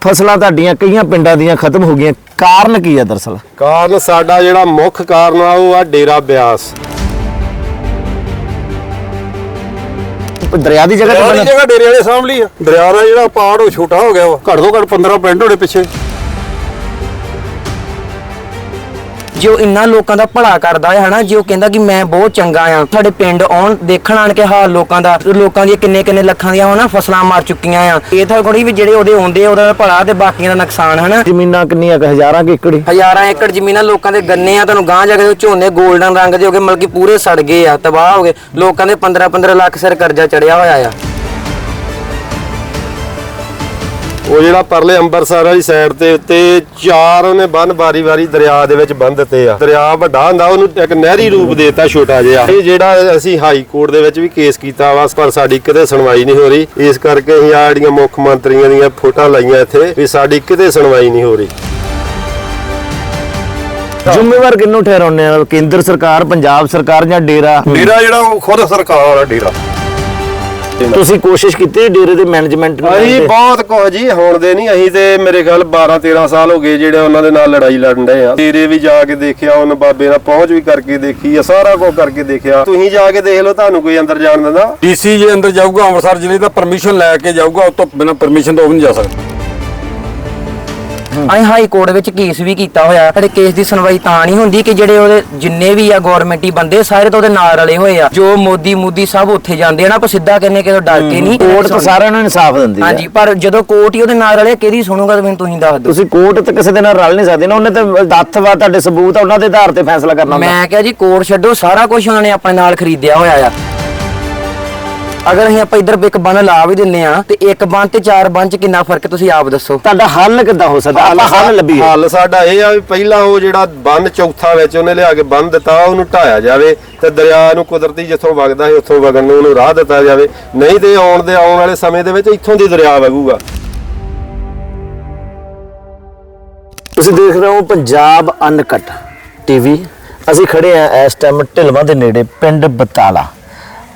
ਫਸਲਾਂ ਤੁਹਾਡੀਆਂ ਕਈਆਂ ਪਿੰਡਾਂ ਦੀਆਂ ਖਤਮ ਹੋ ਗਈਆਂ। ਕਾਰਨ ਕੀ ਆ ਦਰਸਲ? ਕਾਰਨ ਸਾਡਾ ਜਿਹੜਾ ਮੁੱਖ ਕਾਰਨ ਆ ਉਹ ਆ ਡੇਰਾ ਬਿਆਸ। ਦਰਿਆ ਦੀ ਜਗ੍ਹਾ ਤੇ ਦਰਿਆ ਦੀ ਬਣਾ- ਜਗ੍ਹਾ ਡੇਰੇ ਵਾਲੇ ਸਾਹਮਣੇ ਆ। ਦਰਿਆ ਦਾ ਜਿਹੜਾ ਪਾੜ ਉਹ ਛੋਟਾ ਹੋ ਗਿਆ ਵਾ। ਘੱਟ ਤੋਂ ਘੱਟ 15 ਪਿੰਡ ਹੋਣੇ ਪਿੱਛੇ। ਜੋ ਇੰਨਾ ਲੋਕਾਂ ਦਾ ਭਲਾ ਕਰਦਾ ਹੈ ਹਨਾ ਜੋ ਕਹਿੰਦਾ ਕਿ ਮੈਂ ਬਹੁਤ ਚੰਗਾ ਆ ਸਾਡੇ ਪਿੰਡ ਆਉਣ ਦੇਖਣ ਆਣ ਕੇ ਹਾਲ ਲੋਕਾਂ ਦਾ ਲੋਕਾਂ ਦੀਆਂ ਕਿੰਨੇ ਕਿੰਨੇ ਲੱਖਾਂ ਦੀਆਂ ਹਨਾ ਫਸਲਾਂ ਮਰ ਚੁੱਕੀਆਂ ਆ। ਇਹ ਤਾਂ ਥੋੜੀ ਵੀ ਜਿਹੜੇ ਉਹਦੇ ਆਉਂਦੇ ਆ, ਉਹਦਾ ਭਲਾ ਤੇ ਬਾਕੀਆਂ ਦਾ ਨੁਕਸਾਨ ਹਨਾ। ਜ਼ਮੀਨਾਂ ਕਿੰਨੀਆਂ ਕੁ ਹਜ਼ਾਰਾਂ ਕਿ ਏਕੜ? ਹਜ਼ਾਰਾਂ ਏਕੜ ਜ਼ਮੀਨਾਂ ਲੋਕਾਂ ਦੇ ਗੰਨੇ ਆ ਤੁਹਾਨੂੰ ਗਾਂ ਜਾ ਕੇ ਝੋਨੇ 골ਡਨ ਰੰਗ ਦੇ ਹੋ ਗਏ ਮਤਲਬ ਕਿ ਪੂਰੇ ਸੜ ਗਏ ਆ ਤਬਾਹ ਹੋ ਗਏ। ਲੋਕਾਂ ਦੇ 15 15 ਲੱਖ ਸਿਰ ਕਰਜ਼ਾ ਚੜਿਆ ਹੋਇਆ ਆ। ਉਹ ਜਿਹੜਾ ਪਰਲੇ ਅੰਬਰਸਰ ਵਾਲੀ ਸਾਈਡ ਤੇ ਉੱਤੇ ਚਾਰ ਉਹਨੇ ਬੰਨ ਬਾਰੀ-ਬਾਰੀ ਦਰਿਆ ਦੇ ਵਿੱਚ ਬੰਨ ਦਿੱਤੇ ਆ। ਦਰਿਆ ਵੱਡਾ ਹੁੰਦਾ ਉਹਨੂੰ ਇੱਕ ਨਹਿਰੀ ਰੂਪ ਦੇਤਾ ਛੋਟਾ ਜਿਹਾ। ਇਹ ਜਿਹੜਾ ਅਸੀਂ ਹਾਈ ਕੋਰਟ ਦੇ ਵਿੱਚ ਵੀ ਕੇਸ ਕੀਤਾ ਵਾ ਪਰ ਸਾਡੀ ਕਿਤੇ ਸੁਣਵਾਈ ਨਹੀਂ ਹੋ ਰਹੀ। ਇਸ ਕਰਕੇ ਅਸੀਂ ਆ ਜਿਹੜੀਆਂ ਮੁੱਖ ਮੰਤਰੀਆਂ ਦੀਆਂ ਫੋਟੋਆਂ ਲਾਈਆਂ ਇੱਥੇ ਵੀ ਸਾਡੀ ਕਿਤੇ ਸੁਣਵਾਈ ਨਹੀਂ ਹੋ ਰਹੀ। ਜ਼ਿੰਮੇਵਾਰ ਕਿਹਨੂੰ ਠਹਿਰਾਉਂਦੇ ਆ? ਕੇਂਦਰ ਸਰਕਾਰ ਪੰਜਾਬ ਸਰਕਾਰ ਜਾਂ ਡੇਰਾ? ਡੇਰਾ ਜਿਹੜਾ ਉਹ ਖੁਦ ਸਰਕਾਰ ਆ ਡੇਰਾ। ਤੁਸੀਂ ਕੋਸ਼ਿਸ਼ ਕੀਤੀ ਡੇਰੇ ਦੇ ਮੈਨੇਜਮੈਂਟ ਨੂੰ ਅਸੀਂ ਬਹੁਤ ਕੁਝ ਜੀ ਹੁਣ ਦੇ ਨਹੀਂ ਅਸੀਂ ਤੇ ਮੇਰੇ ਖਿਆਲ 12 13 ਸਾਲ ਹੋ ਗਏ ਜਿਹੜੇ ਉਹਨਾਂ ਦੇ ਨਾਲ ਲੜਾਈ ਲੜਨ ਡਏ ਆ। ਤੇਰੇ ਵੀ ਜਾ ਕੇ ਦੇਖਿਆ ਉਹਨ ਬਾਬੇ ਨਾਲ ਪਹੁੰਚ ਵੀ ਕਰਕੇ ਦੇਖੀ ਆ ਸਾਰਾ ਕੁਝ ਕਰਕੇ ਦੇਖਿਆ। ਤੁਸੀਂ ਜਾ ਕੇ ਦੇਖ ਲਓ ਤੁਹਾਨੂੰ ਕੋਈ ਅੰਦਰ ਜਾਣ ਦਿੰਦਾ। ਡੀਸੀ ਜੇ ਅੰਦਰ ਜਾਊਗਾ ਅੰਮ੍ਰਿਤਸਰ ਜ਼ਿਲ੍ਹੇ ਦਾ ਪਰਮਿਸ਼ਨ ਲੈ ਕੇ ਜਾਊਗਾ ਉਸ ਤੋਂ ਬਿਨਾਂ ਪਰਮਿਸ਼ਨ ਤੋਂ ਉਹ ਵੀ ਨਹੀਂ ਜਾ ਸਕਦਾ। ਅਸੀਂ ਹਾਈ ਕੋਰਟ ਵਿੱਚ ਕੇਸ ਵੀ ਕੀਤਾ ਹੋਇਆ। ਸਾਡੇ ਕੇਸ ਦੀ ਸੁਣਵਾਈ ਤਾਂ ਨਹੀਂ ਹੁੰਦੀ ਕਿ ਜਿਹੜੇ ਉਹਦੇ ਜਿੰਨੇ ਵੀ ਆ ਗਵਰਨਮੈਂਟੀ ਬੰਦੇ ਸਾਰੇ ਤਾਂ ਉਹਦੇ ਨਾਲ ਰਲੇ ਹੋਏ ਆ। ਜੋ ਮੋਦੀ ਮੂਦੀ ਸਭ ਉੱਥੇ ਜਾਂਦੇ ਆ ਨਾ ਆਪਾਂ ਸਿੱਧਾ ਕਹਿੰਨੇ ਕਿ ਡਰ ਕੇ ਨਹੀਂ। ਕੋਰਟ ਤਾਂ ਸਾਰਿਆਂ ਨੂੰ ਇਨਸਾਫ ਦਿੰਦੀ ਹੈ ਹਾਂਜੀ ਪਰ ਜਦੋਂ ਕੋਰਟ ਹੀ ਉਹਦੇ ਨਾਲ ਰਲੇ ਕਿਹਦੀ ਸੁਣੂਗਾ ਤਾਂ ਮੈਨੂੰ ਤੁਸੀਂ ਦੱਸ ਦਿਓ। ਤੁਸੀਂ ਕੋਰਟ ਤੇ ਕਿਸੇ ਦੇ ਨਾਲ ਰਲ ਨਹੀਂ ਸਕਦੇ ਨਾ ਉਹਨੇ ਤੇ ਵਾ ਤੁਹਾਡੇ ਸਬੂਤ ਆ ਉਹਨਾਂ ਦੇ ਆਧਾਰ ਤੇ ਫੈਸਲਾ ਕਰਨਾ ਹੁੰਦਾ। ਮੈਂ ਕਿਹਾ ਜੀ ਕੋਰਟ ਛੱਡੋ ਸਾਰਾ ਕੁਝ ਉਹਨਾਂ ਨੇ ਆਪਣੇ ਨਾਲ ਖਰੀਦਿਆ ਹੋਇਆ ਆ। ਅਗਰ ਅਸੀਂ ਆਪਾਂ ਇਧਰ ਇੱਕ ਬੰਨ ਲਾ ਵੀ ਦਿੰਨੇ ਆ ਤੇ ਇੱਕ ਬੰਨ ਤੇ ਚਾਰ ਬੰਨ ਚ ਕਿੰਨਾ ਫ਼ਰਕ ਤੁਸੀਂ ਆਪ ਦੱਸੋ? ਤੁਹਾਡਾ ਹੱਲ ਕਿੱਦਾਂ ਹੋ ਸਕਦਾ? ਆਪਾਂ ਹੱਲ ਲੱਭੀਏ। ਹੱਲ ਸਾਡਾ ਇਹ ਆ ਵੀ ਪਹਿਲਾਂ ਉਹ ਜਿਹੜਾ ਬੰਨ ਚੌਥਾ ਵਿੱਚ ਉਹਨੇ ਲਿਆ ਕੇ ਬੰਨ ਦਿੱਤਾ ਉਹਨੂੰ ਢਾਇਆ ਜਾਵੇ ਤੇ ਦਰਿਆ ਨੂੰ ਕੁਦਰਤੀ ਜਿੱਥੋਂ ਵਗਦਾ ਸੀ ਉੱਥੋਂ ਵਗਣ ਨੂੰ ਉਹਨੂੰ ਰਾਹ ਦਿੱਤਾ ਜਾਵੇ। ਨਹੀਂ ਤੇ ਆਉਣ ਦੇ ਆਉਣ ਵਾਲੇ ਸਮੇਂ ਦੇ ਵਿੱਚ ਇੱਥੋਂ ਦੀ ਦਰਿਆ ਵਗੂਗਾ। ਤੁਸੀਂ ਦੇਖ ਰਹੇ ਹੋ ਪੰਜਾਬ ਅਨਕਟ ਟੀਵੀ ਅਸੀਂ ਖੜੇ ਆ ਇਸ ਟਾਈਮ ਢਿਲਵਾਂ ਦੇ ਨੇੜੇ ਪਿੰਡ ਬਤਾਲਾ।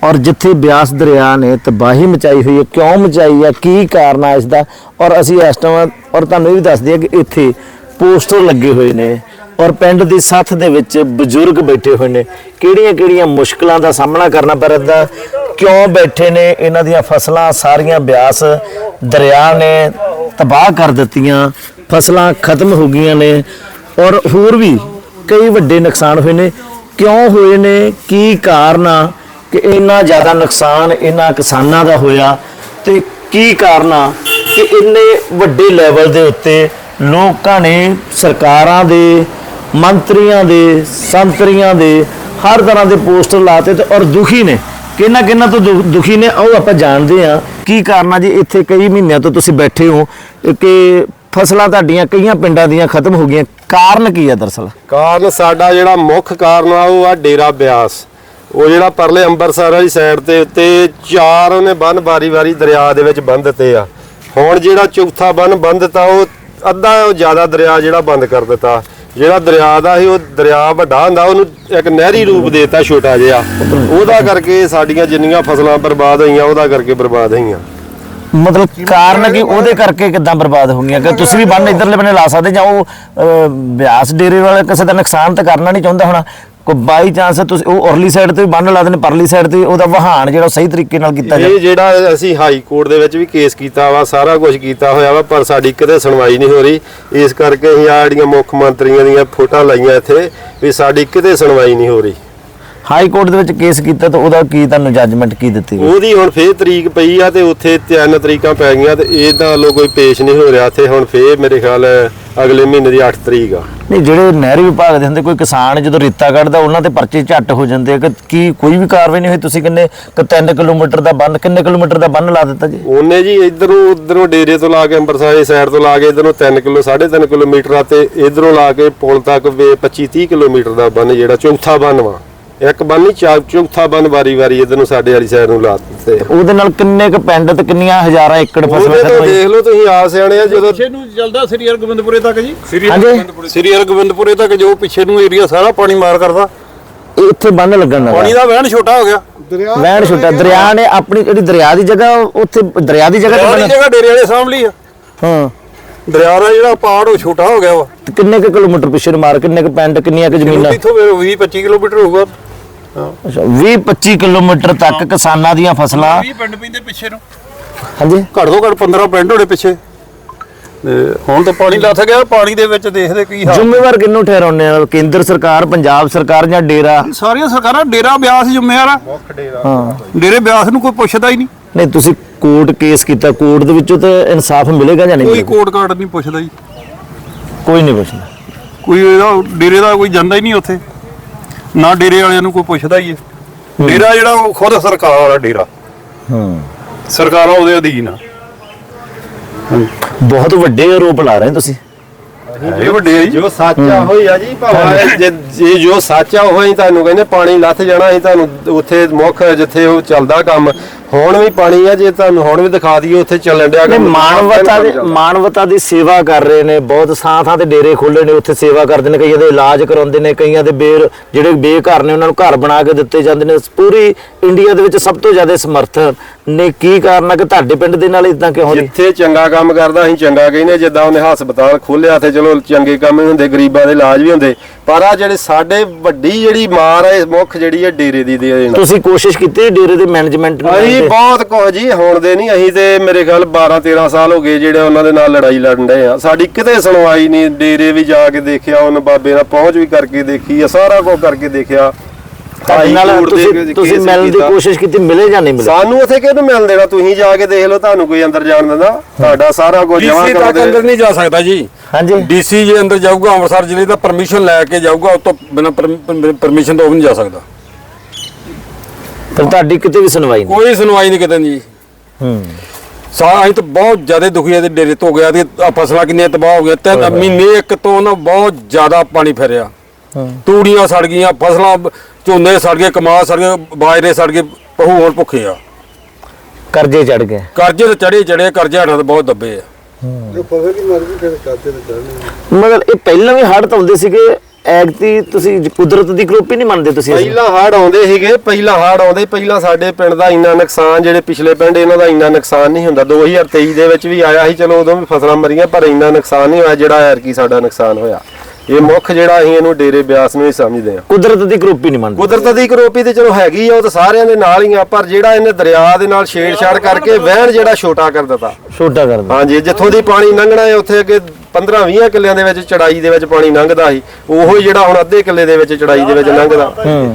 ਔਰ ਜਿੱਥੇ ਬਿਆਸ ਦਰਿਆ ਨੇ ਤਬਾਹੀ ਮਚਾਈ ਹੋਈ ਹੈ, ਕਿਉਂ ਮਚਾਈ ਹੈ, ਕੀ ਕਾਰਨ ਹੈ ਇਸ ਦਾ ਔਰ ਅਸੀਂ ਇਸ ਟਾਈਮ, ਔਰ ਤੁਹਾਨੂੰ ਇਹ ਵੀ ਦੱਸ ਦਈਏ ਕਿ ਇੱਥੇ ਪੋਸਟਰ ਲੱਗੇ ਹੋਏ ਨੇ ਔਰ ਪਿੰਡ ਦੀ ਸੱਥ ਦੇ ਵਿੱਚ ਬਜ਼ੁਰਗ ਬੈਠੇ ਹੋਏ ਨੇ। ਕਿਹੜੀਆਂ-ਕਿਹੜੀਆਂ ਮੁਸ਼ਕਲਾਂ ਦਾ ਸਾਹਮਣਾ ਕਰਨਾ ਪੈ ਰਿਹਾ? ਕਿਉਂ ਬੈਠੇ ਨੇ? ਇਹਨਾਂ ਦੀਆਂ ਫਸਲਾਂ, ਸਾਰੀਆਂ ਬਿਆਸ ਦਰਿਆ ਨੇ ਤਬਾਹ ਕਰ ਦਿੱਤੀਆਂ। ਫਸਲਾਂ ਖਤਮ ਹੋ ਗਈਆਂ ਨੇ। ਔਰ ਹੋਰ ਵੀ ਕਈ ਵੱਡੇ ਨੁਕਸਾਨ ਹੋਏ ਨੇ। ਕਿਉਂ ਹੋਏ ਨੇ? ਕੀ ਕਾਰਨ ਆ? ਕਿ ਇੰਨਾ ਜ਼ਿਆਦਾ ਨੁਕਸਾਨ ਇਹਨਾਂ ਕਿਸਾਨਾਂ ਦਾ ਹੋਇਆ ਤੇ ਕੀ ਕਾਰਨ ਆ ਕਿ ਇੰਨੇ ਵੱਡੇ ਲੈਵਲ ਦੇ ਉੱਤੇ ਲੋਕਾਂ ਨੇ ਸਰਕਾਰਾਂ ਦੇ, ਮੰਤਰੀਆਂ ਦੇ, ਸੰਤਰੀਆਂ ਦੇ ਹਰ ਤਰ੍ਹਾਂ ਦੇ ਪੋਸਟਰ ਲਾਤੇ ਤੇ ਔਰ ਦੁਖੀ ਨੇ। ਕਿੰਨਾ ਕਿੰਨਾ ਤੋਂ ਦੁ- ਦੁਖੀ ਨੇ, ਉਹ ਆਪਾਂ ਜਾਣਦੇ ਆ ਕੀ ਕਾਰਨ ਆ ਜੀ? ਇੱਥੇ ਕਈ ਮਹੀਨਿਆਂ ਤੋਂ ਤੁਸੀਂ ਬੈਠੇ ਹੋ ਕਿ ਫਸਲਾਂ ਤੁਹਾਡੀਆਂ ਕਈਆਂ ਪਿੰਡਾਂ ਦੀਆਂ ਖਤਮ ਹੋ ਗਈਆਂ। ਕਾਰਨ ਕੀ ਆ ਦਰਸਲ? ਕਾਰਨ ਸਾਡਾ ਜਿਹੜਾ ਮੁੱਖ ਕਾਰਨ ਆ, ਉਹ ਆ ਡੇਰਾ ਬਿਆਸ। ਉਹ ਜਿਹੜਾ ਪਰਲੇ ਅੰਬਰਸਰ ਵਾਲੀ ਸਾਈਡ ਤੇ ਉੱਤੇ ਚਾਰ ਉਹਨੇ ਬੰਨ ਬਾਰੀ-ਬਾਰੀ ਦਰਿਆ ਦੇ ਵਿੱਚ ਬੰਨ ਦਿੱਤੇ ਆ। ਹੁਣ ਜਿਹੜਾ ਚੌਥਾ ਬੰਨ ਬੰਨ ਦਿੱਤਾ, ਉਹ ਅੱਧਾ ਉਹ ਜ਼ਿਆਦਾ ਦਰਿਆ ਜਿਹੜਾ ਬੰਦ ਕਰ ਦਿੱਤਾ। ਜਿਹੜਾ ਦਰਿਆ ਦਾ ਸੀ, ਉਹ ਦਰਿਆ ਵੱਡਾ ਹੁੰਦਾ, ਉਹਨੂੰ ਇੱਕ ਨਹਿਰੀ ਰੂਪ ਦੇਤਾ ਛੋਟਾ ਜਿਹਾ। ਉਹਦਾ ਕਰਕੇ ਸਾਡੀਆਂ ਜਿੰਨੀਆਂ ਫਸਲਾਂ ਬਰਬਾਦ ਹੋਈਆਂ, ਉਹਦਾ ਕਰਕੇ ਬਰਬਾਦ ਹੋਈਆਂ। ਮਤਲਬ ਕਾਰਨ ਕਿ, ਉਹਦੇ ਕਰਕੇ ਕਿਦਾਂ ਬਰਬਾਦ ਹੋ ਗਈਆਂ ਕਿ ਤੁਸੀਂ ਵੀ ਬੰਨ ਇਧਰਲੇ ਬੰਨੇ ਲਾ ਸਕਦੇ ਜਾਂ ਉਹ ਬਿਆਸ ਡੇਰੇ ਵਾਲੇ ਕਿਸੇ ਦਾ ਨੁਕਸਾਨ ਤਾਂ ਕਰਨਾ ਨਹੀਂ ਚਾਹੁੰਦਾ ਹੋਣਾ। ਕੋਈ ਬਾਈ ਚਾਂਸ ਤੁਸੀਂ ਉਹ ਉਰਲੀ ਸਾਈਡ ਤੇ ਵੀ ਬੰਨ ਲਾ ਦੇਣ, ਪਰਲੀ ਸਾਈਡ ਤੇ ਉਹਦਾ ਵਹਾਣ ਜਿਹੜਾ ਉਹ ਸਹੀ ਤਰੀਕੇ ਨਾਲ ਕੀਤਾ ਜਾਵੇ। ਇਹ ਜਿਹੜਾ ਅਸੀਂ ਹਾਈ ਕੋਰਟ ਦੇ ਵਿੱਚ ਵੀ ਕੇਸ ਕੀਤਾ ਵਾ, ਸਾਰਾ ਕੁਝ ਕੀਤਾ ਹੋਇਆ ਵਾ, ਪਰ ਸਾਡੀ ਕਿਤੇ ਸੁਣਵਾਈ ਨਹੀਂ ਹੋ ਰਹੀ। ਇਸ ਕਰਕੇ ਅਸੀਂ ਆ ਜਿਹੜੀਆਂ ਮੁੱਖ ਮੰਤਰੀਆਂ ਦੀਆਂ ਫੋਟੋਆਂ ਲਾਈਆਂ ਇੱਥੇ, ਵੀ ਸਾਡੀ ਕਿਤੇ ਸੁਣਵਾਈ ਨਹੀਂ ਹੋ ਰਹੀ। ਹਾਈ ਕੋਰਟ ਦੇ ਵਿੱਚ ਕੇਸ ਕੀਤਾ ਤਾਂ ਉਹਦਾ ਕੀ ਤੁਹਾਨੂੰ ਜੱਜਮੈਂਟ ਕੀ ਦਿੱਤੀ ਗਈ? ਉਹਦੀ ਹੁਣ ਫੇਰ ਤਰੀਕ ਪਈ ਆ ਤੇ ਉੱਥੇ ਤਿੰਨ ਤਰੀਕਾਂ ਪੈ ਗਈਆਂ ਤੇ ਇਹਦਾ ਵੱਲੋਂ ਕੋਈ ਪੇਸ਼ ਨਹੀਂ ਹੋ ਰਿਹਾ ਇੱਥੇ ਹੁਣ ਫੇਰ ਮੇਰੇ ਖਿਆਲ ਅਗਲੇ ਮਹੀਨੇ ਦੀ 8 ਤਰੀਕ ਆ। ਨਹੀਂ ਜਿਹੜੇ ਨਹਿਰੀ ਵਿਭਾਗ ਦੇ ਹੁੰਦੇ ਕੋਈ ਕਿਸਾਨ ਜਦੋਂ ਰੇਤਾ ਕੱਢਦਾ ਉਹਨਾਂ ਤੇ ਪਰਚੇ ਝੱਟ ਹੋ ਜਾਂਦੇ ਕਿ ਕੀ ਕੋਈ ਵੀ ਕਾਰਵਾਈ ਨਹੀਂ ਹੋਈ ਤੁਸੀਂ ਕਿੰਨੇ ਕਿ 3 ਕਿਲੋਮੀਟਰ ਦਾ ਬੰਨ ਕਿੰਨੇ ਕਿਲੋਮੀਟਰ ਦਾ ਬੰਨ ਲਾ ਦਿੱਤਾ ਜੀ? ਉਹਨੇ ਜੀ ਇਧਰੋਂ ਉਧਰੋਂ ਡੇਰੇ ਤੋਂ ਲਾ ਕੇ ਅੰਬਰਸਰ ਦੀ ਸਾਈਡ ਤੋਂ ਲਾ ਕੇ ਇਧਰੋਂ 3 ਕਿਲੋ 3.5 ਕਿਲੋਮੀਟਰ ਆ ਤੇ ਇਧਰੋਂ ਲਾ ਕੇ ਪੁਲ ਤੱਕ 25 30 ਕਿਲੋਮੀਟਰ ਦਾ ਬੰਨ ਜਿਹੜਾ ਚੌਥਾ ਬੰਨ ਵਾ। ਇੱਕ ਬੰਨ ਨਹੀਂ ਚਾ- ਚੌਥਾ ਬੰਨ ਵਾਰੀ ਵਾਰੀ ਇਧਰ ਨੂੰ ਸਾਡੇ ਵਾਲੀ ਸਾਈਡ ਨੂੰ ਲਾ ਦਿੱਤੇ। ਉਹਦੇ ਨਾਲ ਕਿੰਨੇ ਕੁ ਪਿੰਡ ਤੇ ਕਿੰਨੀਆਂ ਹਜ਼ਾਰਾਂ ਏਕੜ ਫਸਲਾਂ ਉਹਦੇ ਖਤਮ ਤੋਂ ਦੇਖ ਲਓ ਤੁਸੀਂ ਆ ਸਿਆਣੇ ਆ ਜਦੋਂ ਪਿੱਛੇ ਨੂੰ ਚੱਲਦਾ ਸ੍ਰੀ ਹਰਗੋਬਿੰਦਪੁਰੇ ਤੱਕ ਜੀ। ਸ੍ਰੀ। ਹਰਗੋਬਿੰਦਪੁਰੇ ਸ੍ਰੀ ਹਰਗੋਬਿੰਦਪੁਰੇ ਤੱਕ ਜੋ ਪਿੱਛੇ ਨੂੰ ਏਰੀਆ ਸਾਰਾ ਪਾਣੀ ਮਾਰ ਕਰਦਾ। ਇੱਥੇ ਬੰਨ ਲੱਗਣ ਪਾਣੀ ਲੱਗਾ ਦਾ ਵਹਿਣ ਛੋਟਾ ਹੋ ਗਿਆ। ਵਹਿਣ ਛੁੱਟਾ। ਦਰਿਆ ਨੇ ਆਪਣੀ ਜਿਹੜੀ ਦਰਿਆ ਦੀ ਜਗ੍ਹਾ ਉੱਥੇ ਦਰਿਆ ਦੀ ਜਗ੍ਹਾ ਤੇ ਬਣਿਆ। ਜਗ੍ਹਾ ਡੇਰੇ ਵਾਲੇ ਸਾਹਮਣੇ ਆ। ਹਾਂ। ਦਰਿਆ ਦਾ ਜਿਹੜਾ ਪਾੜ ਉਹ ਛੋਟਾ ਹੋ ਗਿਆ ਵਾ। ਕਿੰਨੇ ਕੁ ਕਿਲੋਮੀਟਰ ਪਿੱਛੇ ਨੂੰ ਮਾਰ ਕਿੰਨੇ ਕੁ ਪਿੰਡ ਕਿੰਨੀਆਂ ਕੁ ਜ਼ਮੀਨਾਂ? ਇੱਥੋਂ 20 25 ਕਿਲੋਮੀਟਰ ਹੋਊਗਾ। ਅੱਛਾ 20 25 ਕਿਲੋਮੀਟਰ ਤੱਕ ਕਿਸਾਨਾਂ ਦੀਆਂ ਫਸਲਾਂ 20 ਪਿੰਡ ਪੈਂਦੇ ਪਿੱਛੇ ਨੂੰ। ਹਾਂਜੀ? ਘੱਟ ਤੋਂ ਘੱਟ 15 ਪਿੰਡ ਹੋਣੇ ਪਿੱਛੇ। ਤੇ ਹੁਣ ਤਾਂ ਪਾਣੀ ਲੱਥ ਗਿਆ ਪਾਣੀ ਦੇ ਵਿੱਚ ਦੇਖਦੇ ਕੀ ਹਾਲ। ਜ਼ਿੰਮੇਵਾਰ ਕਿਹਨੂੰ ਠਹਿਰਾਉਂਦੇ ਆ? ਕੇਂਦਰ ਸਰਕਾਰ ਪੰਜਾਬ ਸਰਕਾਰ ਜਾਂ ਡੇਰਾ? ਸਾਰੀਆਂ ਸਰਕਾਰਾਂ ਡੇਰਾ ਬਿਆਸ ਜ਼ਿੰਮੇਵਾਰ ਆ। ਹਾਂ। ਡੇਰੇ ਬਿਆਸ ਨੂੰ ਕੋਈ ਪੁੱਛਦਾ ਹੀ ਨਹੀਂ। ਨਹੀਂ ਤੁਸੀਂ ਕੋਰਟ ਕੇਸ ਕੀਤਾ ਕੋਰਟ ਦੇ ਵਿੱਚੋਂ ਤਾਂ ਇਨਸਾਫ ਮਿਲੇਗਾ ਜਾਂ ਨਹੀਂ ਕੋਈ ਮਿਲੇਗਾ? ਕੋਟ ਕਾਰਡ ਨਹੀਂ ਪੁੱਛਦਾ ਜੀ। ਕੋਈ ਨਹੀਂ ਪੁੱਛਦਾ। ਕੋਈ ਇਹਦਾ ਡੇਰੇ ਦਾ ਕੋਈ ਜਾਂਦਾ ਹੀ ਨਹੀਂ ਉੱਥੇ। ਨਾ ਡੇਰੇ ਵਾਲਿਆਂ ਨੂੰ ਕੋਈ ਪੁੱਛਦਾ ਹੀ ਹੈ ਡੇਰਾ ਜਿਹੜਾ ਉਹ ਖੁਦ ਸਰਕਾਰ ਵਾਲਾ ਡੇਰਾ। ਹੂੰ। ਸਰਕਾਰਾਂ ਉਹਦੇ ਅਧੀਨ ਆ। ਬਹੁਤ ਵੱਡੇ ਆਰੋਪ ਲਾ ਰਹੇ ਤੁਸੀਂ। ਇਹ ਵੱਡੇ ਆ ਜੀ। ਜੋ ਸੱਚਾ ਹੋਈ ਆ ਜੀ ਭਾਵੇਂ ਜੇ ਜੇ ਜੋ ਸੱਚਾ ਹੋਈ ਤੁਹਾਨੂੰ ਕਹਿੰਦੇ ਪਾਣੀ ਲੱਥ ਜਾਣਾ ਅਸੀਂ ਤੁਹਾਨੂੰ ਉੱਥੇ ਮੁੱਖ ਜਿੱਥੇ ਉਹ ਚੱਲਦਾ ਕੰਮ ਹੁਣ ਵੀ ਪਾਣੀ ਆ ਜੇ ਤੁਹਾਨੂੰ ਹੁਣ ਵੀ ਦਿਖਾ ਦਈਏ ਉੱਥੇ ਚੱਲਣ ਡਿਆ ਨੇ। ਮਾਨਵਤਾ ਦੇ। ਮਾਨਵਤਾ ਦੀ ਸੇਵਾ ਕਰ ਰਹੇ ਨੇ ਬਹੁਤ ਥਾਂ ਥਾਂ ਤੇ ਡੇਰੇ ਖੋਲੇ ਨੇ ਉੱਥੇ ਸੇਵਾ ਕਰਦੇ ਨੇ ਕਈਆਂ ਦੇ ਇਲਾਜ ਕਰਾਉਂਦੇ ਨੇ ਕਈਆਂ ਦੇ ਬੇਰ ਜਿਹੜੇ ਬੇਘਰ ਨੇ ਉਹਨਾਂ ਨੂੰ ਘਰ ਬਣਾ ਕੇ ਦਿੱਤੇ ਜਾਂਦੇ ਨੇ। ਪੂਰੀ ਇੰਡੀਆ ਦੇ ਵਿੱਚ ਸਭ ਤੋਂ ਜ਼ਿਆਦਾ ਸਮਰਥਨ ਨੇ। ਕੀ ਕਾਰਨ ਹੈ ਕਿ ਤੁਹਾਡੇ ਪਿੰਡ ਦੇ ਨਾਲ ਇਦਾਂ ਕਿਉਂ ਨਹੀਂ? ਜਿੱਥੇ ਚੰਗਾ ਕੰਮ ਕਰਦਾ ਅਸੀਂ ਚੰਗਾ ਕਹਿੰਦੇ ਜਿੱਦਾਂ ਉਹਨੇ ਹਸਪਤਾਲ ਖੋਲਿਆ ਤੇ ਚਲੋ ਚੰਗੇ ਕੰਮ ਵੀ ਹੁੰਦੇ ਗਰੀਬਾਂ ਦੇ ਇਲਾਜ ਵੀ ਹੁੰਦੇ। ਪਰ ਆ ਜਿਹੜੇ ਸਾਡੇ ਵੱਡੀ ਜਿਹੜੀ ਮਾਰ ਹੈ ਮੁੱਖ ਜਿਹੜੀ ਹੈ ਡੇਰੇ ਦੀ ਦੇਣ। ਤੁਸੀਂ ਕੋਸ਼ਿਸ਼ ਕੀਤੀ ਡੇਰੇ ਦੇ ਮੈਨੇਜਮੈਂਟ ਨੂੰ ਅਸੀਂ ਬਹੁਤ ਕੁਝ ਜੀ ਹੁਣ ਦੇ ਨਹੀਂ ਅਸੀਂ ਤੇ ਮੇਰੇ ਖਿਆਲ 12 13 ਸਾਲ ਹੋ ਗਏ ਜਿਹੜੇ ਉਹਨਾਂ ਦੇ ਨਾਲ ਲੜਾਈ ਲੜਨ ਡਏ ਆ। ਸਾਡੀ ਕਿਤੇ ਸੁਣਵਾਈ ਨਹੀਂ ਡੇਰੇ ਵੀ ਜਾ ਕੇ ਦੇਖਿਆ ਉਹਨ ਬਾਬੇ ਨਾਲ ਪਹੁੰਚ ਵੀ ਕਰਕੇ ਦੇਖੀ ਆ ਸਾਰਾ ਕੁਝ ਕਰਕੇ ਦੇਖਿਆ। ਤੁਹਾਡੇ ਨਾਲ ਦੇ ਤੁਸੀਂ ਤੁਸੀਂ ਮਿਲਣ ਦੀ। ਕੋਸ਼ਿਸ਼ ਕੀਤੀ ਮਿਲੇ ਜਾਂ ਨਹੀਂ ਮਿਲੇ? ਸਾਨੂੰ ਉੱਥੇ ਕਿਹਨੂੰ ਮਿਲਣ ਦੇਣਾ? ਤੁਸੀਂ ਜਾ ਕੇ ਦੇਖ ਲਓ ਤੁਹਾਨੂੰ ਕੋਈ ਅੰਦਰ ਜਾਣ ਦਿੰਦਾ। ਤੁਹਾਡਾ ਸਾਰਾ ਕੁਝ ਜਮਾ ਡੀਸੀ ਤੱਕ ਅੰਦਰ ਨਹੀਂ ਜਾ ਸਕਦਾ ਜੀ। ਹਾਂਜੀ। ਡੀਸੀ ਜੇ ਅੰਦਰ ਜਾਊਗਾ ਅੰਮ੍ਰਿਤਸਰ ਜ਼ਿਲ੍ਹੇ ਦਾ ਪਰਮਿਸ਼ਨ ਲੈ ਕੇ ਜਾਊਗਾ ਉਸ ਤੋਂ ਬਿਨਾਂ ਪਰਮਿਸ਼ਨ ਤੋਂ ਉਹ ਵੀ ਨਹੀਂ ਜਾ ਸਕਦਾ। ਪਰ ਤੁਹਾਡੀ ਕਿਤੇ ਵੀ ਸੁਣਵਾਈ ਨਹੀਂ। ਕੋਈ ਸੁਣਵਾਈ ਨਹੀਂ ਕਿਤੇ ਜੀ ਹੂੰ। ਸਾ ਅਸੀਂ ਤਾਂ ਬਹੁਤ ਜ਼ਿਆਦਾ ਦੁਖੀ ਆ ਤੇ ਡੇਰੇ ਤੋਂ ਗਿਆ ਤੇ ਫਸਲਾਂ ਕਿੰਨੀਆਂ ਤਬਾਹ ਹੋ ਗਈਆਂ। ਤਿੰਨ ਮਹੀਨੇ ਇੱਕ ਤੋਂ ਨਾ ਬਹੁਤ ਜ਼ਿਆਦਾ ਪਾਣੀ ਫਿਰਿਆ। ਹਾਂ। ਤੂੜੀਆਂ ਸੜ ਗਈਆਂ ਫਸਲਾਂ ਝੋਨੇ ਸੜ ਗਏ ਕਮਾਲ ਸੜ ਗਏ ਬਾਜਰੇ ਸੜ ਗਏ ਪਹੂ ਹੁਣ ਭੁੱਖੇ ਆ। ਕਰਜ਼ੇ ਚੜ ਗਏ। ਕਰਜ਼ੇ ਤੇ ਚੜੇ ਚੜੇ ਕਰਜ਼ੇ ਹਟਾ ਤੇ ਬਹੁਤ ਦੱਬੇ ਆ। ਮਗਰ ਇਹ ਪਹਿਲਾਂ ਵੀ ਹੜ੍ਹ ਤਾਂ ਹੁੰਦੇ ਸੀਗੇ ਐਗਤੀ ਤੁਸੀਂ ਕੁਦਰਤ ਦੀ ਕਰੋਪੀ ਨਹੀਂ ਮੰਨਦੇ ਤੁਸੀਂ? ਪਹਿਲਾਂ ਹੜ ਆਉਂਦੇ ਸੀਗੇ ਪਹਿਲਾਂ ਹੜ ਆਉਂਦੇ ਪਹਿਲਾਂ ਸਾਡੇ ਪਿੰਡ ਦਾ ਇੰਨਾ ਨੁਕਸਾਨ ਜਿਹੜੇ ਪਿਛਲੇ ਪਿੰਡ ਇਹਨਾਂ ਦਾ ਇੰਨਾ ਨੁਕਸਾਨ ਨਹੀਂ ਹੁੰਦਾ। 2023 ਦੇ ਵਿੱਚ ਵੀ ਆਇਆ ਸੀ ਚਲੋ ਉਦੋਂ ਵੀ ਫਸਲਾਂ ਮਰੀਆਂ ਪਰ ਇੰਨਾ ਨੁਕਸਾਨ ਨਹੀਂ ਹੋਇਆ ਜਿਹੜਾ ਐਰਕੀ ਸਾਡਾ ਨੁਕਸਾਨ ਹੋਇਆ। ਇਹ ਮੁੱਖ ਜਿਹੜਾ ਅਸੀਂ ਇਹਨੂੰ ਡੇਰੇ ਬਿਆਸ ਨੂੰ ਹੀ ਸਮਝਦੇ ਹਾਂ। ਕੁਦਰਤ ਦੀ ਕਰੋਪੀ ਨਹੀਂ ਮੰਨਦੇ। ਕੁਦਰਤ ਦੀ ਕਰੋਪੀ ਤੇ ਚਲੋ ਹੈਗੀ ਆ ਉਹ ਤਾਂ ਸਾਰਿਆਂ ਦੇ ਨਾਲ ਹੀ ਆ ਪਰ ਜਿਹੜਾ ਇਹਨੇ ਦਰਿਆ ਦੇ ਨਾਲ ਛੇੜਛਾੜ ਕਰਕੇ ਵਹਿਣ ਜਿਹੜਾ ਛੋਟਾ ਕਰ ਦਿੱਤਾ। ਛੋਟਾ ਕਰ ਦਿੰਦੇ ਹਾਂਜੀ ਜਿੱਥੋਂ ਦੀ ਪਾਣੀ ਲੰਘਣਾ ਹੈ ਉੱਥੇ ਅੱਗੇ 15 20 ਕਿੱਲਿਆਂ ਦੇ ਵਿੱਚ ਚੜਾਈ ਦੇ ਵਿੱਚ ਪਾਣੀ ਲੰਘਦਾ ਸੀ। ਉਹੋ ਜਿਹੜਾ ਹੁਣ ਅੱਧੇ ਕਿੱਲੇ ਦੇ ਵਿੱਚ ਚੜਾਈ ਦੇ ਵਿੱਚ ਲੰਘਦਾ।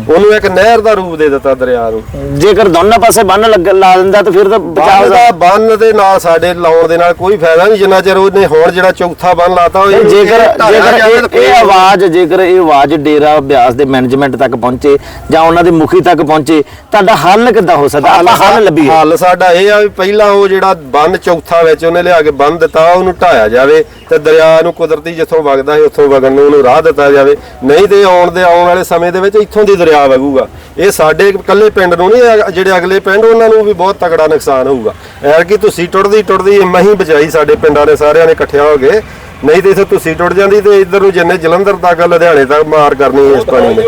ਉਹਨੂੰ ਇੱਕ ਨਹਿਰ ਦਾ ਰੂਪ ਦੇ ਦਿੱਤਾ ਦਰਿਆ ਨੂੰ। ਜੇਕਰ ਦੋਨਾਂ ਪਾਸੇ ਬੰਨ ਲੱਗ ਲਾ ਦਿੰਦਾ ਤਾਂ ਫਿਰ ਤਾਂ ਬਚਾਅ ਦਾ ਬੰਨ ਦੇ ਨਾਲ ਸਾਡੇ ਲਾਉਣ ਦੇ ਨਾਲ ਕੋਈ ਫਾਇਦਾ ਨਹੀਂ। ਜਿੰਨਾ ਚਿਰ ਉਹਨੇ ਹੁਣ ਜਿਹੜਾ ਚੌਥਾ ਬੰਨ ਲਾਤਾ ਉਹ ਜੇਕਰ ਜੇਕਰ ਇਹ- ਆਵਾਜ਼ ਜੇਕਰ ਇਹ ਆਵਾਜ਼ ਡੇਰਾ ਅਭਿਆਸ ਦੇ ਮੈਨੇਜਮੈਂਟ ਤੱਕ ਪਹੁੰਚੇ ਜਾਂ ਉਹਨਾਂ ਦੇ ਮੁਖੀ ਤੱਕ ਪਹੁੰਚੇ ਤੁਹਾਡਾ ਹੱਲ ਕਿੱਦਾਂ ਹੋ ਸਕਦਾ? ਆਪਾਂ ਹੱਲ ਲੱਭੀਏ। ਹੱਲ ਸਾਡਾ ਇਹ ਆ ਵੀ ਪਹਿਲਾਂ ਉਹ ਜਿਹੜਾ ਬੰਨ ਚੌਥਾ ਵਿੱਚ ਉਹਨੇ ਲਿਆ ਕੇ ਬੰਨ ਦਿੱਤਾ ਉਹਨੂੰ ਢਾਇਆ ਜਾਵੇ ਤੇ ਦਰਿਆ ਨੂੰ ਕੁਦਰਤੀ ਜਿੱਥੋਂ ਵਗਦਾ ਸੀ ਉੱਥੋਂ ਵਗਣ ਨੂੰ ਉਹਨੂੰ ਰਾਹ ਦਿੱਤਾ ਜਾਵੇ। ਨਹੀਂ ਤੇ ਆਉਣ ਦੇ ਆਉਣ ਵਾਲੇ ਸਮੇਂ ਦੇ ਵਿੱਚ ਇੱਥੋਂ ਦੀ ਦਰਿਆ ਵਗੂਗਾ। ਇਹ ਸਾਡੇ ਇਕੱਲੇ ਪਿੰਡ ਨੂੰ ਨਹੀਂ ਜਿਹੜੇ ਅਗਲੇ ਪਿੰਡ ਉਹਨਾਂ ਨੂੰ ਵੀ ਬਹੁਤ ਤਕੜਾ ਨੁਕਸਾਨ ਹੋਊਗਾ। ਐਰ ਕਿ ਤੁਸੀਂ ਟੁੱਟਦੀ ਟੁੱਟਦੀ ਮਹੀਂ ਬਚਾਈ ਸਾਡੇ ਪਿੰਡਾਂ ਦੇ ਸਾਰਿਆਂ ਨੇ ਇਕੱਠਿਆ ਹੋ ਗਏ ਨਹੀਂ ਤੇ ਇਥੇ ਤੁਸੀਂ ਟੁੱਟ ਜਾਂਦੀ ਤੇ ਇੱਧਰ ਨੂੰ ਜਿੰਨੇ ਜਲੰਧਰ ਤੱਕ ਲੁਧਿਆਣੇ ਤੱਕ ਮਾਰ ਕਰਨੀ ਇਸ ਪਾਣੀ ਨੇ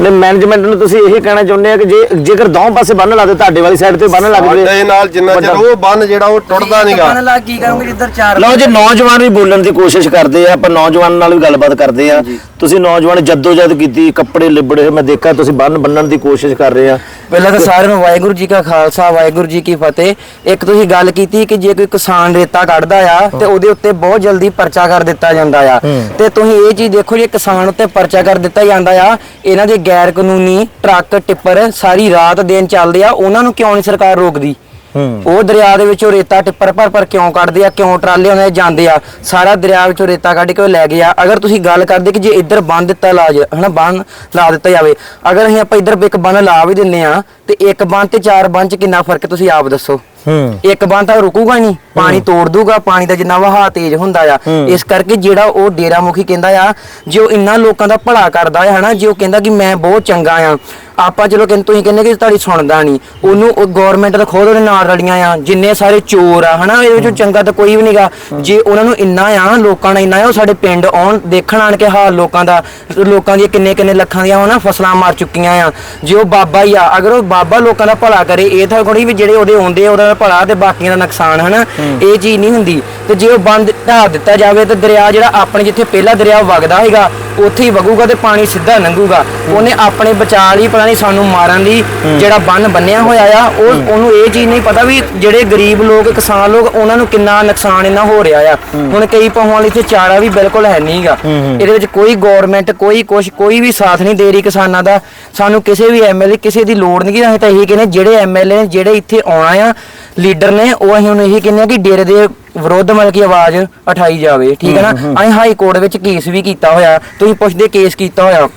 ਨੇ ਮੈਨੇਜਮੈਂਟ ਨੂੰ ਤੁਸੀਂ ਇਹੀ ਕਹਿਣਾ ਚਾਹੁੰਦੇ ਆ ਕਿ ਜੇ ਜੇਕਰ ਦੋਵੇਂ ਪਾਸੇ ਬੰਨ ਲਾ ਦੇ ਤੁਹਾਡੇ ਵਾਲੀ ਸਾਈਡ ਤੇ ਬੰਨ ਲੱਗ ਸਾਡੇ ਜਵੇ ਨਾਲ ਜਿੰਨਾ ਚਿਰ ਉਹ ਬੰਨ ਜਿਹੜਾ ਉਹ ਟੁੱਟਦਾ ਨਹੀਂਗਾ ਮਨ ਲਾ ਕੀ ਕਰੋਗੇ ਜਿੱਧਰ ਚਾਰ ਲਓ ਜੀ ਨੌਜਵਾਨ ਵੀ ਬੋਲਣ ਦੀ ਕੋਸ਼ਿਸ਼ ਕਰਦੇ ਆ ਆਪਾਂ ਨੌਜਵਾਨ ਨਾਲ ਵੀ ਗੱਲਬਾਤ ਕਰਦੇ ਆ। ਤੁਸੀਂ ਨੌਜਵਾਨ ਜਦੋਜਦ ਕੀਤੀ ਕੱਪੜੇ ਲਿਬੜੇ ਮੈਂ ਦੇਖਿਆ ਤੁਸੀਂ ਬੰਨ ਬੰਨਣ ਦੀ ਕੋਸ਼ਿਸ਼ ਕਰ ਰਹੇ ਆ। ਪਹਿਲਾਂ ਤਾਂ ਸਾਰਿਆਂ ਨੂੰ ਵਾਹਿਗੁਰੂ ਜੀ ਕਾ ਖਾਲਸਾ ਵਾਹਿਗੁਰੂ ਜੀ ਕੀ ਫਤਿਹ। ਇੱਕ ਤੁਸੀਂ ਗੱਲ ਕੀਤੀ ਕਿ ਜੇ ਕੋਈ ਕਿਸਾਨ ਰੇਤਾ ਕੱਢਦਾ ਆ ਤੇ ਉਹਦੇ ਉੱਤੇ ਬਹੁਤ ਜਲਦੀ ਪਰਚਾ ਕਰ ਦਿੱਤਾ ਜਾਂਦਾ ਆ। ਤੇ ਤੁਸੀਂ ਇਹ ਚੀਜ਼ ਦੇਖੋ ਜੇ ਕਿਸਾਨ ਉੱਤੇ ਪਰਚਾ ਕਰ ਦਿੱਤਾ ਜਾਂਦਾ ਆ ਇਹਨਾਂ ਦੇ ਗੈਰ ਕਾਨੂੰਨੀ ਟਰੱਕ ਟਿੱਪਰ ਸਾਰੀ ਰਾਤ ਦਿਨ ਚੱਲਦੇ ਆ ਉਹਨਾਂ ਨੂੰ ਕਿਉਂ ਨਹੀਂ ਸਰਕਾਰ ਰੋਕਦੀ? ਉਹ ਦਰਿਆ ਦੇ ਵਿੱਚੋਂ ਰੇਤਾ ਟਿੱਪਰ ਭਰ ਭਰ ਕਿਉਂ ਕੱਢਦੇ ਆ ਕਿਉਂ ਟਰਾਲੇ ਉਹਨਾਂ ਦੇ ਜਾਂਦੇ ਆ? ਸਾਰਾ ਦਰਿਆ ਵਿੱਚੋਂ ਰੇਤਾ ਕੱਢ ਕੇ ਉਹ ਲੈ ਗਏ ਆ ਅਗਰ ਤੁਸੀਂ ਗੱਲ ਕਰਦੇ ਕਿ ਜੇ ਇੱਧਰ ਬੰਨ ਦਿੱਤਾ ਲਾਜ ਹਨਾ ਬੰਨ ਲਾ ਦਿੱਤਾ ਜਾਵੇ ਅਗਰ ਅਸੀਂ ਆਪਾਂ ਇੱਧਰ ਇੱਕ ਬੰਨ ਲਾ ਵੀ ਦਿੰਨੇ ਆ ਤੇ ਇੱਕ ਬੰਨ ਤੇ ਚਾਰ ਬੰਨ ਚ ਕਿੰਨਾ ਫ਼ਰਕ ਤੁਸੀਂ ਆਪ ਦੱਸੋ। ਹੂੰ। ਇੱਕ ਬੰਨ ਤਾਂ ਰੁਕੂਗਾ ਹੀ ਨਹੀਂ ਪਾਣੀ ਤੋੜ ਦੂਗਾ ਪਾਣੀ ਦਾ ਜਿੰਨਾ ਵਹਾਅ ਤੇਜ਼ ਹੁੰਦਾ ਆ। ਇਸ ਕਰਕੇ ਜਿਹੜਾ ਉਹ ਡੇਰਾ ਮੁਖੀ ਕਹਿੰਦਾ ਆ ਜੇ ਉਹ ਇੰਨਾ ਲੋਕਾਂ ਦਾ ਭਲਾ ਕਰਦਾ ਹੈ ਹਨਾ ਜੇ ਕਹਿੰਦਾ ਕਿ ਮੈਂ ਬਹੁਤ ਚੰਗਾ ਆ ਆਪਾਂ ਚਲੋ ਕਹਿੰਦੇ ਤੁਸੀਂ ਕਹਿੰਦੇ ਕਿ ਤੁਹਾਡੀ ਸੁਣਦਾ ਨਹੀਂ। ਉਹਨੂੰ ਉਹ ਗਵਰਨਮੈਂਟ ਦਾ ਖੁਦ ਉਹਦੇ ਨਾਲ ਰਲੀਆਂ ਆ ਜਿੰਨੇ ਸਾਰੇ ਚੋਰ ਆ ਹਨਾ ਇਹਦੇ ਵਿੱਚੋਂ ਚੰਗਾ ਤਾਂ ਕੋਈ ਵੀ ਨਹੀਂਗਾ ਜੇ ਉਹਨਾਂ ਨੂੰ ਇੰਨਾ ਆ ਲੋਕਾਂ ਦਾ ਇੰਨਾ ਆ ਉਹ ਸਾਡੇ ਪਿੰਡ ਆਉਣ ਦੇਖਣ ਆਣ ਕੇ ਹਾਲ ਲੋਕਾਂ ਦਾ ਲੋਕਾਂ ਦੀਆਂ ਕਿੰਨੇ ਕਿੰਨੇ ਲੱਖਾਂ ਦੀਆਂ ਹਨਾ ਫਸਲਾਂ ਮਰ ਚੁੱਕੀਆਂ ਆ। ਜੇ ਉਹ ਬਾਬਾ ਹੀ ਆ ਅਗਰ ਉਹ ਬਾਬਾ ਲੋਕਾਂ ਦਾ ਭਲਾ ਕਰੇ ਇਹ ਤਾਂ ਥੋੜੀ ਵੀ ਜਿਹੜੇ ਉਹਦੇ ਆਉਂਦੇ ਆ ਉਹਦਾ ਦਾ ਭਲਾ ਤੇ ਬਾਕੀਆਂ ਦਾ ਨੁਕਸਾਨ ਹਨਾ? ਇਹ ਚੀਜ਼ ਨਹੀਂ ਹੁੰਦੀ। ਤੇ ਜੇ ਉਹ ਬੰਦ ਢਾਹ ਦਿੱਤਾ ਜਾਵੇ ਤੇ ਦਰਿਆ ਜਿਹੜਾ ਆਪਣੇ ਜਿੱਥੇ ਪਹਿਲਾ ਦਰਿਆ ਵਗਦਾ ਹੈਗਾ ਉੱਥੇ ਹੀ ਵਗੂਗਾ ਤੇ ਪਾਣੀ ਸਿੱਧਾ ਲੰਘੂਗਾ। ਉਹਨੇ ਆਪਣੇ ਬਚਾਅ ਲਈ ਪਤਾ ਨਹੀਂ ਸਾਨੂੰ ਮਾਰਨ ਲਈ ਜਿਹੜਾ ਬੰਨ ਬੰਨਿਆ ਹੋਇਆ ਆ ਉਹ ਉਹਨੂੰ ਇਹ ਚੀਜ਼ ਨਹੀਂ ਪਤਾ ਵੀ ਜਿਹੜੇ ਗਰੀਬ ਲੋਕ ਕਿਸਾਨ ਲੋਕ ਉਹਨਾਂ ਨੂੰ ਕਿੰਨਾ ਨੁਕਸਾਨ ਇਹਨਾਂ ਹੋ ਰਿਹਾ ਆ। ਹੁਣ ਕਈ ਪਹੁੰਚਣ ਲਈ ਇੱਥੇ ਚਾਰਾ ਵੀ ਬਿਲਕੁਲ ਹੈ ਨਹੀਂਗਾ ਇਹਦੇ ਵਿੱਚ ਕੋਈ ਗਵਰਨਮੈਂਟ ਕੋਈ ਕੁਛ ਕੋਈ ਵੀ ਸਾਥ ਨਹੀਂ ਦੇ ਰਹੀ ਕਿਸਾਨਾਂ ਦਾ। ਸਾਨੂੰ ਕਿਸੇ ਵੀ ਐਮਐਲਏ ਕਿਸੇ ਦੀ ਲੋੜ ਨਹੀਂ ਅਸੀਂ ਤਾਂ ਇਹੀ ਕਹਿੰਦੇ ਜਿਹੜੇ ਐਮਐਲਏ ਜਿਹੜੇ ਇੱਥੇ ਆਉਣਾ ਆ ਲੀਡਰ ਨੇ ਉਹ ਅਸੀਂ ਹੁਣ ਇਹੀ ਕਹਿੰਦੇ ਆ ਕਿ ਡੇਰੇ ਦੇ ਵਿਰੋਧ ਮਤਲਬ ਕਿ ਆਵਾਜ਼ ਉਠਾਈ ਜਾਵੇ ਠੀਕ ਹੈ ਨਾ? ਅਸੀਂ ਹਾਈ ਕੋਰਟ ਵਿੱਚ ਕੇਸ ਵੀ ਕੀਤਾ ਹੋਇਆ ਤੁਸੀਂ ਪੁੱਛਦੇ ਕੇਸ ਕੀਤਾ ਹੋਇਆ।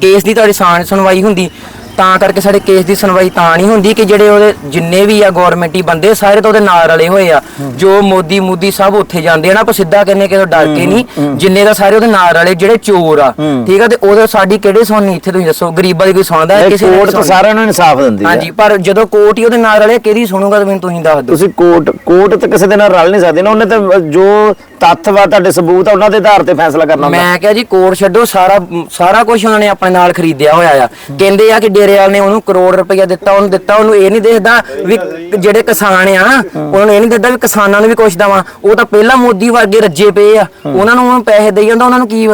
ਕੇਸ ਦੀ ਤੁਹਾਡੀ ਸਾਨ ਸੁਣਵਾਈ ਹੁੰਦੀ। ਤਾਂ ਕਰਕੇ ਸਾਡੇ ਕੇਸ ਦੀ ਸੁਣਵਾਈ ਤਾਂ ਨਹੀਂ ਹੁੰਦੀ ਕਿ ਜਿਹੜੇ ਉਹਦੇ ਜਿੰਨੇ ਵੀ ਆ ਗਵਰਨਮੈਂਟੀ ਬੰਦੇ ਸਾਰੇ ਤਾਂ ਉਹਦੇ ਨਾਲ ਰਲੇ ਹੋਏ ਆ। ਜੋ ਮੋਦੀ ਮੂਦੀ ਸਭ ਉੱਥੇ ਜਾਂਦੇ ਆ ਨਾ ਆਪਾਂ ਸਿੱਧਾ ਕਹਿੰਨੇ ਕਿ ਡਰ ਕੇ ਨਹੀਂ ਜਿੰਨੇ ਦਾ ਸਾਰੇ ਉਹਦੇ ਨਾਲ ਰਲੇ ਜਿਹੜੇ ਚੋਰ ਆ ਠੀਕ ਆ ਤੇ ਉਹਦੇ ਸਾਡੀ ਕਿਹੜੇ ਸੁਣਨੀ ਇੱਥੇ ਤੁਸੀਂ ਦੱਸੋ ਗਰੀਬਾਂ ਦੀ ਕੋਈ ਸੁਣਦਾ ਹੈ ਕਿਸੇ ਕੋਰਟ ਤਾਂ। ਸਾਰਿਆਂ ਨੂੰ ਇਨਸਾਫ ਦਿੰਦੀ ਹੈ ਹਾਂਜੀ ਪਰ ਜਦੋਂ ਕੋਰਟ ਹੀ ਉਹਦੇ ਨਾਲ ਰਲੇ ਕਿਹਦੀ ਸੁਣੂਗਾ ਮੈਨੂੰ ਤੁਸੀਂ ਦੱਸ ਦਿਓ। ਤੁਸੀਂ ਕੋਰਟ ਕੋਰਟ ਤੇ ਕਿਸੇ ਦੇ ਨਾਲ ਰਲ ਨਹੀਂ ਸਕਦੇ ਨਾ ਉਹਨੇ ਤਾਂ ਜੋ ਤੱਥ ਵਾ ਤੁਹਾਡੇ ਸਬੂਤ ਆ ਉਹਨਾਂ ਦੇ ਆਧਾਰ ਤੇ ਫੈਸਲਾ ਕਰਨਾ ਹੁੰਦਾ। ਮੈਂ ਕਿਹਾ ਜੀ ਕੋਰਟ ਛੱਡੋ ਸਾਰਾ ਸਾਰਾ ਕੁਝ ਉਹਨਾਂ ਨੇ ਆਪਣੇ ਨਾਲ ਖਰੀਦਿਆ ਹੋਇਆ ਆ। ਕਹਿੰਦੇ ਆ ਕਿ ਡੇਰੇ ਵਾਲ ਨੇ ਉਹਨੂੰ ਕਰੋੜ ਰੁਪਇਆ ਦਿੱਤਾ ਉਹਨੂੰ ਦਿੱਤਾ ਉਹਨੂੰ ਇਹ ਨਹੀਂ ਦੇਖਦਾ ਵੀ ਜਿਹੜੇ ਕਿਸਾਨ ਆ ਨਾ ਉਹਨਾਂ ਨੂੰ ਇਹ ਨਹੀਂ ਦੇਖਦਾ ਵੀ ਕਿਸਾਨਾਂ ਨੂੰ ਵੀ ਕੁਛ ਦਵਾਂ। ਉਹ ਤਾਂ ਪਹਿਲਾਂ ਮੋਦੀ ਵਰਗੇ ਰੱਜੇ ਪਏ ਆ। ਉਹਨਾਂ ਨੂੰ ਹੁਣ ਪੈਸੇ ਦੇਈ ਜਾਂਦਾ ਉਹਨਾਂ ਨੂੰ ਕੀ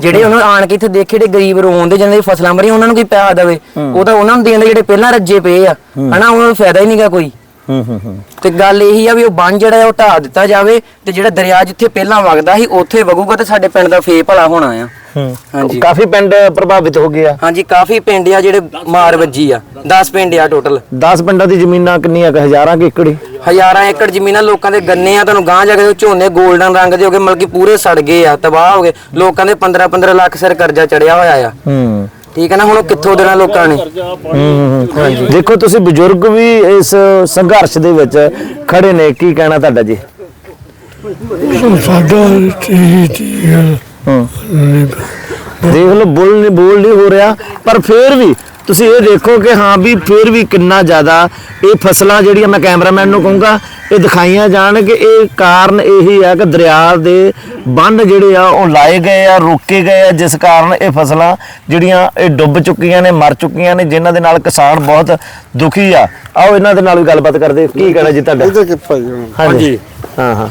ਜਿਹੜੇ ਉਹਨਾਂ ਆਣ ਕੇ ਇੱਥੇ ਦੇਖੇ ਜਿਹੜੇ ਗਰੀਬ ਰੋਂਦੇ ਜਿਹਨਾਂ ਦੀ ਫਸਲਾਂ ਮਰੀਆਂ ਉਹਨਾਂ ਨੂੰ ਕੀ ਪੈਸਾ ਦੇਵੇ। ਉਹ ਤਾਂ ਉਹਨਾਂ ਨੂੰ ਦੇਣ ਦੇ ਜਿਹੜੇ ਪਹਿਲਾਂ ਰੱਜੇ ਪਏ ਆ। ਹਨਾ ਉਹਨਾਂ ਨੂੰ ਫਾਇਦਾ ਹੀ ਨਹੀਂਗਾ ਕੋਈ। ਹੂੰ ਹੂੰ ਹੂੰ। ਤੇ ਗੱਲ ਇਹੀ ਆ ਵੀ ਉਹ ਬੰਨ ਜਿਹੜਾ ਹੈ ਉਹ ਢਾਹ ਦਿੱਤਾ ਜਾਵੇ ਤੇ ਜਿਹੜਾ ਦਰਿਆ ਜਿੱਥੇ ਪਹਿਲਾਂ ਵਗਦਾ ਸੀ ਉੱਥੇ ਵਗੂਗਾ ਤੇ ਸਾਡੇ ਪਿੰਡ ਦਾ ਫੇਰ ਭਲਾ ਹੋਣਾ ਆ। ਹਾਂਜੀ। ਕਾਫੀ ਪਿੰਡ ਪ੍ਰਭਾਵਿਤ ਹੋ ਗਏ ਆ। ਹਾਂਜੀ ਕਾਫੀ ਪਿੰਡ ਆ ਜਿਹੜੇ ਮਾਰ ਵੱਜੀ ਆ। 10 ਪਿੰਡ ਆ ਟੋਟਲ 10 ਪਿੰਡਾਂ ਦੀ ਜ਼ਮੀਨਾਂ ਕਿੰਨੀਆਂ ਕੁ? ਹਜ਼ਾਰਾਂ ਕਿ ਏਕੜੀ ਹਜ਼ਾਰਾਂ ਏਕੜ ਜ਼ਮੀਨਾਂ ਲੋਕਾਂ ਦੇ ਗੰਨੇ ਆ ਤੁਹਾਨੂੰ ਗਾਂ ਜਾ ਕੇ ਝੋਨੇ 골ਡਨ ਰੰਗ ਦੇ ਹੋ ਗਏ ਮਤਲਬ ਕਿ ਪੂਰੇ ਸੜ ਗਏ ਆ ਤਬਾਹ ਹੋ ਗਏ। ਲੋਕਾਂ ਦੇ 15 15 ਲੱਖ ਸਿਰ ਕਰਜ਼ਾ ਚੜਿਆ ਹੋਇਆ ਆ। ਹੂੰ। ਠੀਕ ਹੈ ਨਾ ਹੁਣ ਉਹ ਕਿੱਥੋਂ ਦੇਣਾ ਲੋਕਾਂ ਨੇ? ਦੇਖੋ ਤੁਸੀਂ ਬਜ਼ੁਰਗ ਵੀ ਇਸ ਸੰਘਰਸ਼ ਦੇ ਵਿੱਚ ਖੜੇ ਨੇ ਕੀ ਕਹਿਣਾ ਤੁਹਾਡਾ ਜੀ? ਸਾਡਾ ਹੈ। ਹੂੰ। ਦੇਖ ਲਓ ਬੋਲ ਨਹੀਂ ਬੋਲ ਨਹੀਂ ਹੋ ਰਿਹਾ। ਪਰ ਫੇਰ ਵੀ ਤੁਸੀਂ ਇਹ ਦੇਖੋ ਕਿ ਹਾਂ ਵੀ ਫੇਰ ਵੀ ਕਿੰਨਾ ਜ਼ਿਆਦਾ ਇਹ ਫਸਲਾਂ ਜਿਹੜੀਆਂ ਮੈਂ ਕੈਮਰਾਮੈਨ ਨੂੰ ਕਹੂੰਗਾ ਇਹ ਦਿਖਾਈਆਂ ਜਾਣ ਕਿ ਇਹ ਕਾਰਨ ਇਹੀ ਆ ਕਿ ਦਰਿਆ ਦੇ ਬੰਨ ਜਿਹੜੇ ਆ ਉਹ ਲਾਏ ਗਏ ਆ ਰੋਕੇ ਗਏ ਆ ਜਿਸ ਕਾਰਨ ਇਹ ਫਸਲਾਂ ਜਿਹੜੀਆਂ ਇਹ ਡੁੱਬ ਚੁੱਕੀਆਂ ਨੇ ਮਰ ਚੁੱਕੀਆਂ ਨੇ ਜਿਨ੍ਹਾਂ ਦੇ ਨਾਲ ਕਿਸਾਨ ਬਹੁਤ ਦੁਖੀ ਆ। ਆਓ ਇਹਨਾਂ ਦੇ ਨਾਲ ਵੀ ਗੱਲਬਾਤ ਕਰਦੇ ਕੀ ਕਹਿਣਾ ਜੀ ਤੁਹਾਡਾ? ਹਾਂਜੀ। ਹਾਂ ਹਾਂ।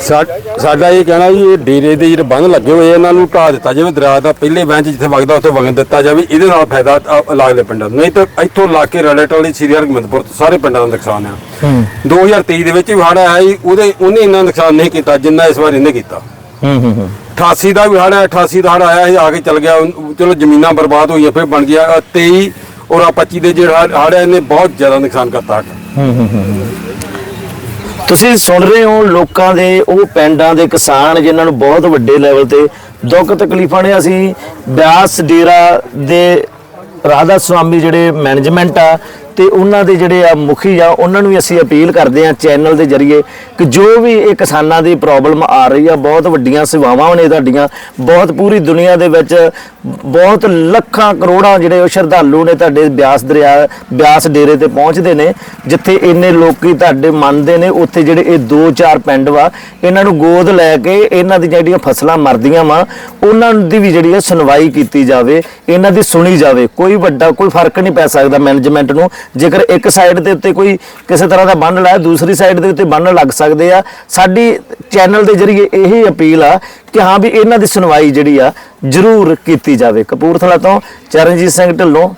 ਸਾ- ਸਾਡਾ ਇਹ ਕਹਿਣਾ ਵੀ ਇਹ ਡੇਰੇ ਦੇ ਜਿਹੜੇ ਬੰਨ ਲੱਗੇ ਹੋਏ ਆ, ਇਹਨਾਂ ਨੂੰ ਢਾਹ ਦਿੱਤਾ ਜਾਵੇ ਦਰਿਆ ਦਾ ਪਹਿਲੇ ਬੈਂਚ ਜਿੱਥੇ ਵਗਦਾ ਉੱਥੇ ਵਗਣ ਦਿੱਤਾ ਜਾਵੇ ਇਹਦੇ ਨਾਲ ਫਾਇਦਾ ਅ, ਲੱਗਦੇ ਪਿੰਡਾਂ ਨੂੰ। ਨਹੀਂ ਤਾਂ ਇੱਥੋਂ ਲਾ ਕੇ ਰਲੇਟਲ ਸ੍ਰੀ ਹਰਗੋਬਿੰਦਪੁਰ ਤੋਂ ਸਾਰੇ ਪਿੰਡਾਂ ਦਾ ਨੁਕਸਾਨ ਆ। 2023 ਦੇ ਵਿੱਚ ਵੀ ਹੜ੍ਹ ਆਇਆ ਸੀ ਉਹਦੇ ਉਹਨੇ ਇੰਨਾ ਨੁਕਸਾਨ ਨਹੀਂ ਕੀਤਾ ਜਿੰਨਾ ਇਸ ਵਾਰ ਇਹਨੇ ਕੀਤਾ। ਹੂੰ ਹੂੰ ਹੂੰ। 88 ਦਾ ਵੀ ਹੜ੍ਹ ਆਇਆ 88 ਦਾ ਹੜ੍ਹ ਆਇਆ ਸੀ ਆ ਕੇ ਚਲ ਗਿਆ ਉਹ- ਚਲੋ ਜ਼ਮੀਨਾਂ ਬਰਬਾਦ ਹੋਈਆਂ ਫਿਰ ਬਣ ਗਿਆ ਅ, 23 ਔਰ ਆ 25 ਦੇ ਜਿਹੜਾ ਹੜ੍ਹ ਆਇਆ ਇਹਨੇ ਬਹੁਤ ਜ਼ਿਆਦਾ ਨੁਕਸਾਨ ਕਰਤਾ ਸਾਡਾ ਤੁਸੀਂ ਸੁਣ ਰਹੇ ਹੋ ਲੋਕਾਂ ਦੇ, ਉਹ ਪਿੰਡਾਂ ਦੇ ਕਿਸਾਨ ਜਿਨ੍ਹਾਂ ਨੂੰ ਬਹੁਤ ਵੱਡੇ ਲੈਵਲ ਤੇ ਦੁੱਖ ਤਕਲੀਫਾਂ ਨੇ। ਅਸੀਂ ਬਿਆਸ ਡੇਰਾ ਦੇ ਰਾਧਾ ਸੁਆਮੀ ਜਿਹੜੇ ਮੈਨੇਜਮੈਂਟ ਆ ਤੇ ਉਹਨਾਂ ਦੇ ਜਿਹੜੇ ਆ ਮੁਖੀ ਆ, ਉਹਨਾਂ ਨੂੰ ਵੀ ਅਸੀਂ ਅਪੀਲ ਕਰਦੇ ਆ ਚੈਨਲ ਦੇ ਜ਼ਰੀਏ ਕਿ ਜੋ ਵੀ ਇਹ ਕਿਸਾਨਾਂ ਦੀ ਪ੍ਰੋਬਲਮ ਆ ਰਹੀ ਆ, ਬਹੁਤ ਵੱਡੀਆਂ ਸੇਵਾਵਾਂ ਨੇ ਤੁਹਾਡੀਆਂ, ਬਹੁਤ ਪੂਰੀ ਦੁਨੀਆ ਦੇ ਵਿੱਚ ਬਹੁਤ ਲੱਖਾਂ ਕਰੋੜਾਂ ਜਿਹੜੇ ਉਹ ਸ਼ਰਧਾਲੂ ਨੇ ਤੁਹਾਡੇ ਬਿਆਸ ਦਰਿਆ, ਬਿਆਸ ਡੇਰੇ ਤੇ ਪਹੁੰਚਦੇ ਨੇ, ਜਿੱਥੇ ਇੰਨੇ ਲੋਕੀ ਤੁਹਾਡੇ ਮੰਨਦੇ ਨੇ, ਉੱਥੇ ਜਿਹੜੇ ਇਹ ਦੋ ਚਾਰ ਪਿੰਡ ਵਾ, ਇਹਨਾਂ ਨੂੰ ਗੋਦ ਲੈ ਕੇ ਇਹਨਾਂ ਦੀ ਜਿਹੜੀਆਂ ਫਸਲਾਂ ਮਰਦੀਆਂ ਵਾ, ਉਹਨਾਂ ਦੀ ਵੀ ਜਿਹੜੀ ਹੈ ਸੁਣਵਾਈ ਕੀਤੀ ਜਾਵੇ, ਇਹਨਾਂ ਦੀ ਸੁਣੀ ਜਾਵੇ, ਕੋਈ ਵੱਡਾ, ਕੋਈ ਫ਼ਰਕ ਨਹੀਂ ਪੈ ਸਕਦਾ ਮੈਨੇਜਮੈਂਟ ਨੂੰ ਜੇਕਰ ਇੱਕ ਸਾਈਡ ਦੇ ਉੱਤੇ ਕੋਈ ਕਿਸੇ ਤਰ੍ਹਾਂ ਦਾ ਬੰਨ ਲਾਇਆ, ਦੂਸਰੀ ਸਾਈਡ ਦੇ ਉੱਤੇ ਬੰਨ ਲੱਗ ਸਕਦੇ ਆ। ਸਾਡੀ ਚੈਨਲ ਦੇ ਜ਼ਰੀਏ ਇਹੀ ਅਪੀਲ ਆ ਕਿ ਹਾਂ ਵੀ ਇਹਨਾਂ ਦੀ ਸੁਣਵਾਈ ਜਿਹੜੀ ਆ, ਜ਼ਰੂਰ ਕੀਤੀ ਜਾਵੇ। ਕਪੂਰਥਲਾ ਤੋਂ ਚਰਨਜੀਤ ਸਿੰਘ ਢਿੱਲੋਂ